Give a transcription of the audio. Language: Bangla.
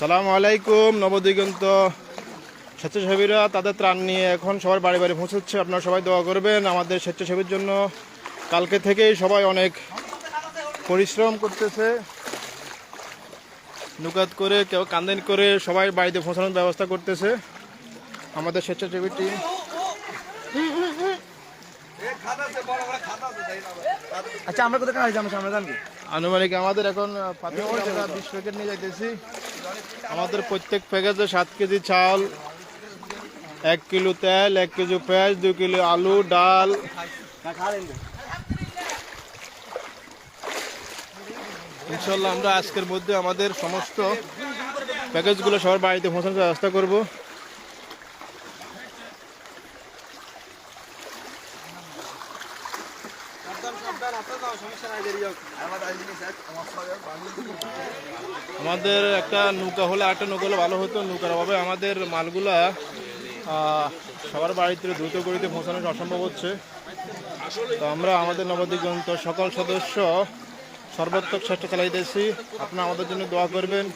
সালাম আলাইকুম, নবদিগন্ত স্বেচ্ছাসেবীরা তাদের ত্রাণ নিয়ে এখন সবার বাড়ি বাড়ি পৌঁছচ্ছে। আপনারা সবাই দোয়া করবেন আমাদের স্বেচ্ছাসেবীর জন্য। কালকে থেকেই সবাই অনেক পরিশ্রম করতেছে। নুকাত করে, কেউ কান্দেন করে সবাই বাড়িতে পৌঁছানোর ব্যবস্থা করতেছে। আমাদের স্বেচ্ছাসেবী টিম। আচ্ছা আমরা কোথায় কাজ আমরা আনুমানিক আমাদের এখন বিশ প্যাকেট নিয়ে যাইতেছি। আমাদের প্রত্যেক প্যাকেজে সাত কেজি চাল, এক কিলো তেল, এক কেজি পেঁয়াজ দু কিলো আলু, ডাল। ইনশাল্লাহ আমরা আজকের মধ্যে আমাদের সমস্ত প্যাকেজগুলো সবার বাড়িতে পৌঁছানোর ব্যবস্থা করব। আমাদের একটা নৌকা হলে, আরেকটা নৌকা হলে ভালো হতো নৌকার অভাবে। আমাদের মালগুলা সবার বাড়িতে দ্রুত গতিতে পৌঁছানো অসম্ভব হচ্ছে। তো আমরা আমাদের নবদিগন্ত সকল সদস্য সর্বাত্মক চেষ্টা চালাইতেছি আপনারা আমাদের জন্য দোয়া করবেন।